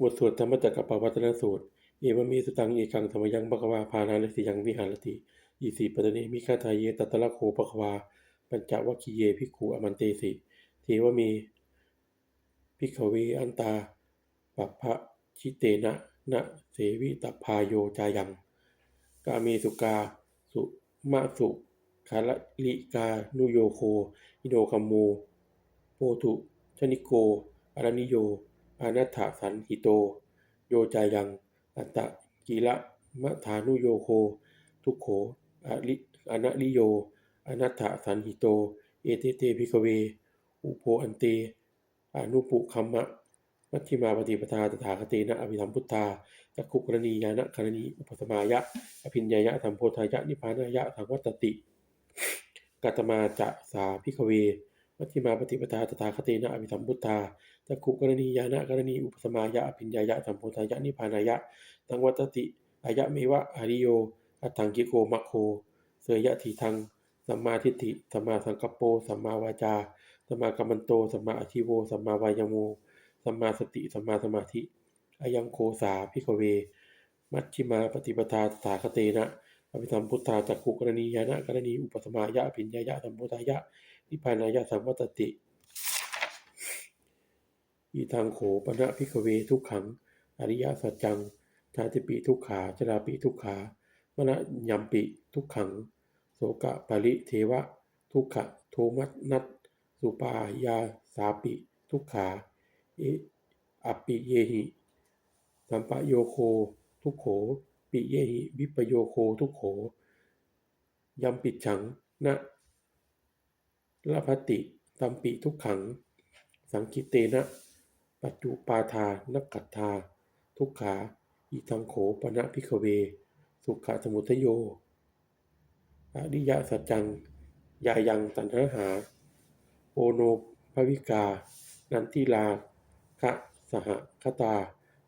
บทสวดธรรมจักรปวัตนสูตร เอวเมสุตังเอกังธรรมยังปะกวาพานาลสิยังวิหารติอีสีปัตเนมิคาทายเยตัตตะละโคปะกวาปัญจวัคคีเยภิกขุอมันเตสิเทวเมภิกขเวอันตาปัพพะชิเตนะนะเสวิตพายโยจายัง กาเมสุกาสุมาสุคาลลิกานุโยโค อิโนคัมโมโปตุชนิโกอารานิโย อานัตถสันหิโต โยจายัง อัตตะกิระมะฐานุโยโค ทุกโขอะลิอนะลิโย อนัตถสันหิโต เอเตเตพิกเว อุโพอันเตอนุปุคัมมะมัชฌิมาปฏิปทาตถาคเตนะอภิธรรมพุทธาจักขุกรณียานะกรณีอุปสมายะ อภิญญายะธรรมโพธายะนิพพานายะสังวัตติกัตมาจะสาพิกเว มัชฌิมาปฏิปทาตถาคเตนะอภิธรรมพุทธาจักขุกรณียานะกรณีอุปสมายะอภิญญายะธรรมโพธายะนิพานายะสังวัตติอายะเมวะอาริโยอัตถังกิโกมัคโคเสยยะทีทังสัมมาทิฏฐิสัมมาสังกัปโปสัมมาวาจาสัมมากัมมันโตสัมมาอาชีโวสัมมาวายโมสัมมาสติสัมมาสมาธิอายังโคสาพิกเว มัชฌิมาปฏิปทาตถาคเตนะอภิธรรมพุทธาจักขุกรณียานะกรณีอุปสมายะอภิญญายะธรรมโพธายะ นิพพานายะสังวัตติอีทางโขปณะพิกเวทุกขัง อริยสัจจังชาติปิทุกขาชราปิทุกขามณยมปิทุกขัง โสกะปริเทวะ ทุกขะโทมัตนัตสุปายาสาปิ ทุกขาเออปิเยหิสัมปโยโค ทุกโข ปิเยหิ วิปโยโค ทุกโขยมปิดฉังนะ ลาภติตัมปิทุกขัง สังคิเตนะ ปัจจุปาทานักกัตทาทุกขา อิทังโขปณะพิกเว สุขะสมุทโย อริยสัจจัง ยายังตันหหา โอโนภวิกา นันทิลาคะสหคตา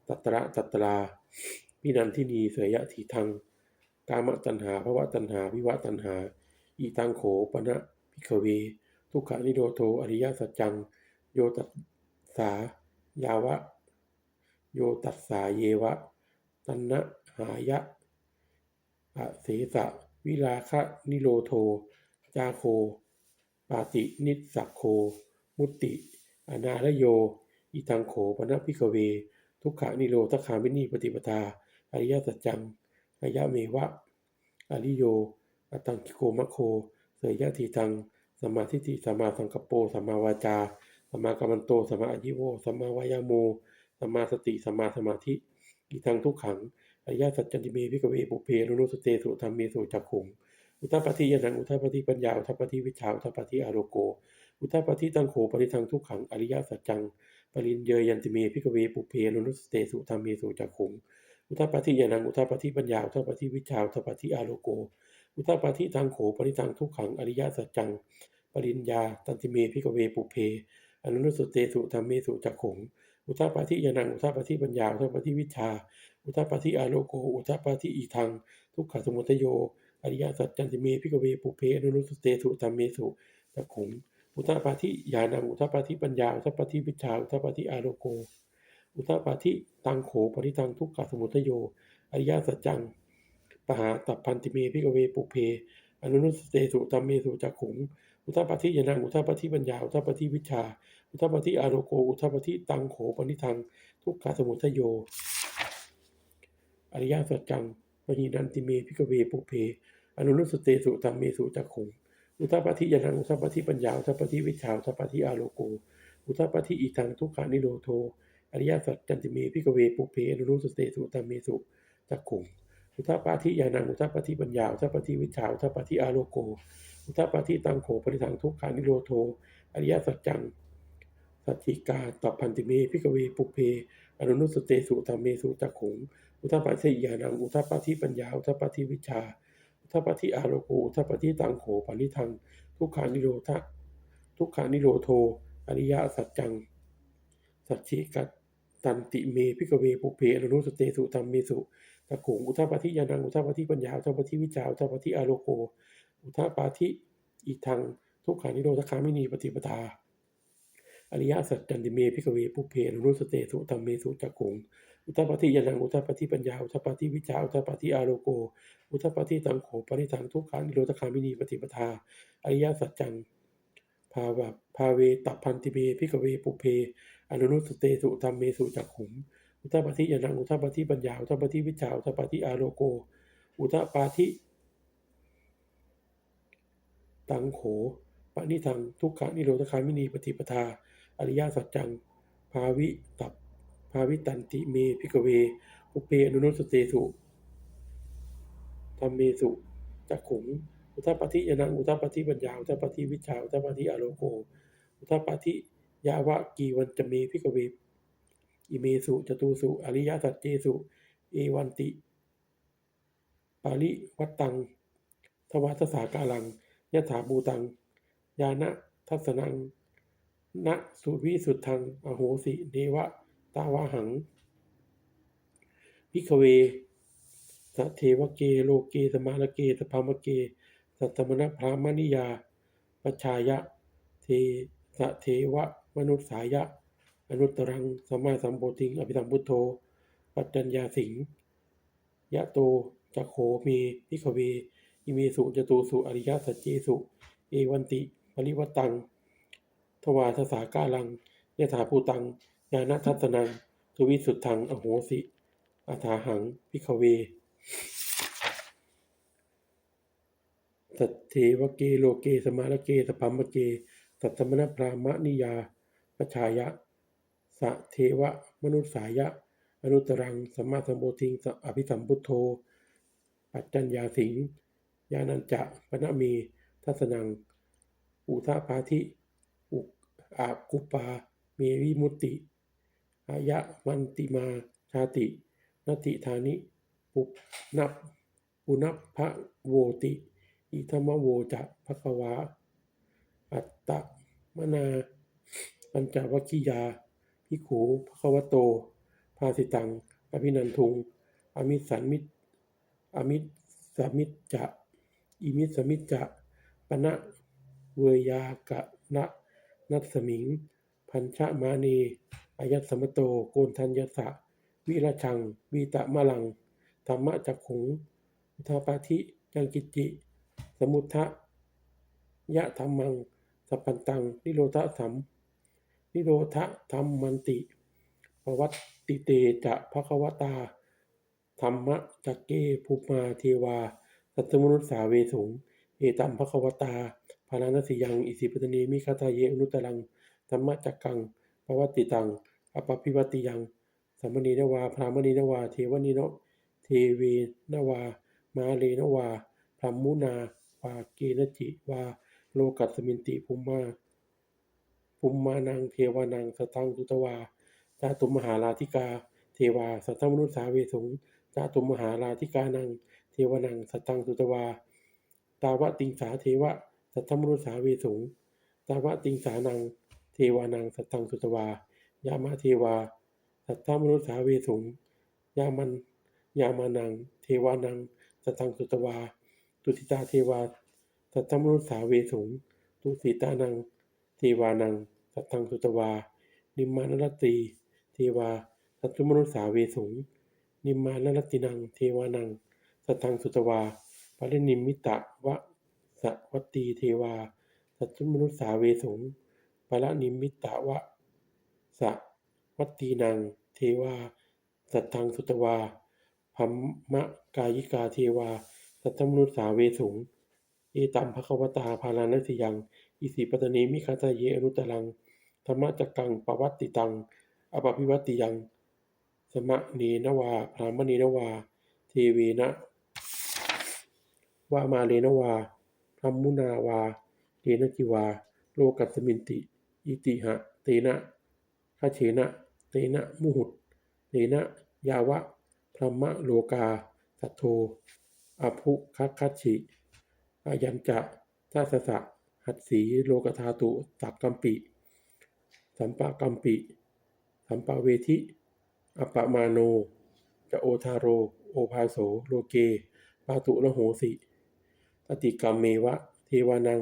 ตัตระตัตราพินันทินีเสยทีทัง กามตัณหาภวะตัณหา วิวะตัณหา อีตังโขปณะ พิกเว ทุกขานิโรโทอริยสัจจัง โยตัสสายาวะ โยตัสสาเยวะ ตันนะหายะอะเสสะ วิราคะนิโรโท จาโค ปาตินิสสักโค มุติ อนาลโย อิทังโขปนะพิกเว ทุกขานิโรธคามินีปฏิปทา อริยสัจจังอายะเมวะ อริโย อตังคิโกมะโค เสยยะทีทังสัมมาทิฏฐิสัมมาสังกปโปสัมมาวาจาสัมมากัมมันโตสัมมาอายิโวสัมมาวายาโมสัมมาสติสัมมาสมาธิอีทังทุกขังอริยสัจจันติเมพิกเวปุเพนุนุสเตสุธรรมเมสุจักขุงอุทัปฏิยานังอุทัปฏิปัญญาอุทัปฏิวิชาอุทัปฏิอารโก อุทัปฏิตังโขปริทังทุกขังอริยสัจจังปรินเยยันติเมพิกเวปุเพนุนุสเตสุธรรมเมสุจักขุงอุทัปฏิยานังอุทัปฏิปัญญาอุทัปฏิวิชาอุทปฏิอารโก อุทปฏิตังโขปริทังทุกขังอริยสัจจัง ปริญญา ตันติเมพิกเวปุเพ อนุนุสเตสุธรรมเมสุจักขุงอุทปาทิยานังอุทปาทิปัญญา อุทปาทิวิชา อุทปาทิอาโลโก อุทปาทิอีทัง ทุกขสมุทโย อริยสัจจันติเมพิกเวปุเพ อนุนุสเตสุธรรมเมสุจักขุงอุทปาทิญาณังอุทปาทิปัญญา อุทปาทิวิชา อุทปาทิอาโลโก อุทปาทิตังโขปริทังทุกขสมุทโย อริยสัจจัง ปหาตัพพันติเมพิกเวปุเพอนุนุสเตสุธรรมเมสุจักขุงอุทัปาทิยานังอุทัปาทิปัญญาอุทัปาทิวิชา อุทัปาทิอาโลโกอุทัปาทิตังโขปนิทัง ทุกขสมุทโย อริยสัจจังปณีนันติเมพิกเวปุเพ อนุนุสเตสุธรรมเมสุจักขุงอุทัปาทิยานังอุทัปาทิปัญญาอุทัปาทิวิชาอุทัปาทิอาโลโกอุทัปาทิอีทังทุกขานิโรโทอริยสัจจันติเมพิกเวปุเพอนุนุสเตสุธรรมเมสุจักขุง อุทปาทิยานังอุทปาทิปัญญาอุทปาทิวิชาอุทปาทิอาโลโก อุทปาทิตังโขปริทังทุกขานิโรโทอริยสัจจังสัจจิกาตัพพันติเมพิกเวปุเพ อนุนุสเตสุธรรมเมสุจักขุงอุทปาทิยานังอุทปาทิปัญญาอุทปาทิวิชาอุทปาทิอาโลโกอุทปาทิตังโขปริทังทุกขานิโรธทุกขานิโรโทอริยสัจจังสัจจิกัต ตันติเมพิกเวปุเพอนุนุสเตสุธรรมเมสุจักขุงอุทัปาทิยานังอุทัปาทิปัญญาอุทัปาทิวิชาอุทัปาทิอาโลโก อุทัปาทิอีทังทุกขานิโรธคามินีปฏิปทาอริยสัจจันติเมพิกเวปุเพอนุรุสเตสุธรรมเมสุจักขุงอุทปปฏิยานังอุทปปฏิปัญญาอุทปปฏิวิชาอุทปปฏิอาโลโก อุทปปฏิตังโขปริทังทุกขานิโรธคามินีปฏิปทาอริยสัจจัง ภาวะภาเวตัพันติเมพิกเวปุเพอนุรุสเตสุธรรมเมสุจักขุงอุทปปฏิยานังอุทปปฏิปัญญาอุทปปฏิวิชาอุทปปฏิอาโลโก อุทปาทิตังโขปณิทังทุกขานิโรธคามินีปฏิปทา อริยสัจจัง ภาวิตับภาวิตันติเมพิกเวอุเปอนุนุสเตสุธรรมเมสุจักขุง อุทปปฏิยานังอุทปปฏิปัญญาอุทปปฏิวิชาอุทปปฏิอโลโกอุทปปฏิยาวะกีวันจเมพิกเวอิเมสุจตูสุอริยสัจเจสุ เอวันติ ปาริวัตตัง ทวัตสากาลังยถาบูตัง ยานะทัสนังนะสุวิสุทธัง อโหสิ เนวะ ตาวาหัง พิกเวสะเทวเก โลเก สมาลเก สภามเก สัตมณพรามนิยาปชายะเทสเทวะมนุษสายะ อนุตตรังสัมมาสัมโพธิง อภิสัมพุทโธ ปัจจัญญาสิงยะโตจักโขเมพิกเวอิเมสุจตูสุ อริยสัจเจสุ เอวันติปริวตัง ทวาทสากาลังยถาภูตัง ญาณทัสนังทุวิสุทธัง อโหสิอาถาหังพิกเว สัตเทวเกโลเกสมาลเกสพัมมเกสัตตมณพรามนิยาปชายะสะเทวะมนุษสายะ อนุตรังสัมมาสัมโพธิงอภิสัมพุทโธ ปัจจัญญาสิงญาณัญจะปณมีทัสนัง อุทาปาธิอุอากุปา เมวิมุตติ อายะวันติมาชาตินติธานิปุนับปุนับพระโวติ อิธรรมโวจะภควา อัตตะมนา ปัญจวัคคียาภิขุภควโต ภาสิตัง อภินันทุง อมิสสันมิตอมิสมิจจะอิมิสมิจจะปณะเวยากะนะนัสสมิง พันชะมานีอายัสมโต โกนทัญญสะ วิรชัง วีตะมะลัง ธรรมะจักขุงอุทาปาธิยังกิจิ สมุทะยะธรรมังสัพพันตัง นิโรธสัมนิโรธธรรมมันติปวัตติเตจะภควตา ธรรมะจักเกภูมาเทวา สัตมนุสสาเวสงเอตัมภควตาภารานสิยัง อิสิปตนีมิคาทาเยอนุตตรัง ธรรมะจักกังปวัตติตังอปปพิวัติยังสัมมณีนวา พรามณีนวา เทวนีโนเทเวนวา มาเลนวาพรหมุนา วาเกณจิวาโลกัสมินติภูมาภูมมานังเทวานังสตังสุตวาจาตุมมหาลาธิกา เทวาสัทธมนุสสาเวสุงจาตุมมหาลาธิกานัง เทวานังสตังสุตวา ตาวะติงสาเทวะสัทธมนุสสาเวสุงตาวะติงสานัง เทวานังสตังสุตวายามาเทวา สัทธมนุสสาเวสุงยามันยามานัง เทวานังสตังสุตวา ตุติตาเทวา สัทธมนุสสาเวสุงตุสีตานัง เทวานัง สัทธังสุตวา นิมมานรตตีเทวา สัตตุมนุสสาเวสุงนิมมานรตตินัง เทวานัง สัทธังสุตวาปรินิมิตะวะสวัตตีเทวา สัตตุมนุสสาเวสุงปรนิมิตะวะสวัตตีนัง เทวา สัทธังสุตวาพัมมะกายิกาเทวา สัตตมนุสสาเวสุง เอตัมภควตาภารานัสยัง อิสิปตนีมิคาทาเยอนุตตรัง ธรรมจักกังปวัตติตัง อปปิวัติยัง สมะเนนวา พรามณีนวา เทเวนะวามาเลนวาพรหมุนาวาเกณจิวา โลกัสสมินติ อิติหะ เตนะคาเฉนะ เตนะมุหุตเตนะ ยาวะพรหมโลกาสัทโธ อภุคัคคัชชิอายัญจะทัสสะหัตสีโลกธาตุตักกัมปิ สัมปะกัมปิสัมปะเวทิ อปะมาโน จะโอทาโร โอภาโส โลเก ปาตุระโหสิตติกรรมเมวะ เทวานัง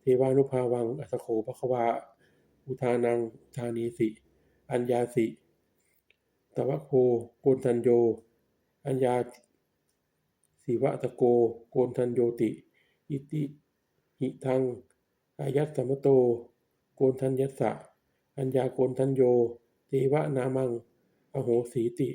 เทวานุภาวัง อัสโขภควา อุทานังทานีสิ อัญญาสิ ตวะโคโกนทันโย อัญญา สิวะตะโก โกนทันโยติ อิติหิทัง อายัตสมโต โกนทันยัสสะ อัญญาโกนทันโย เทวะนามัง อโหสีติ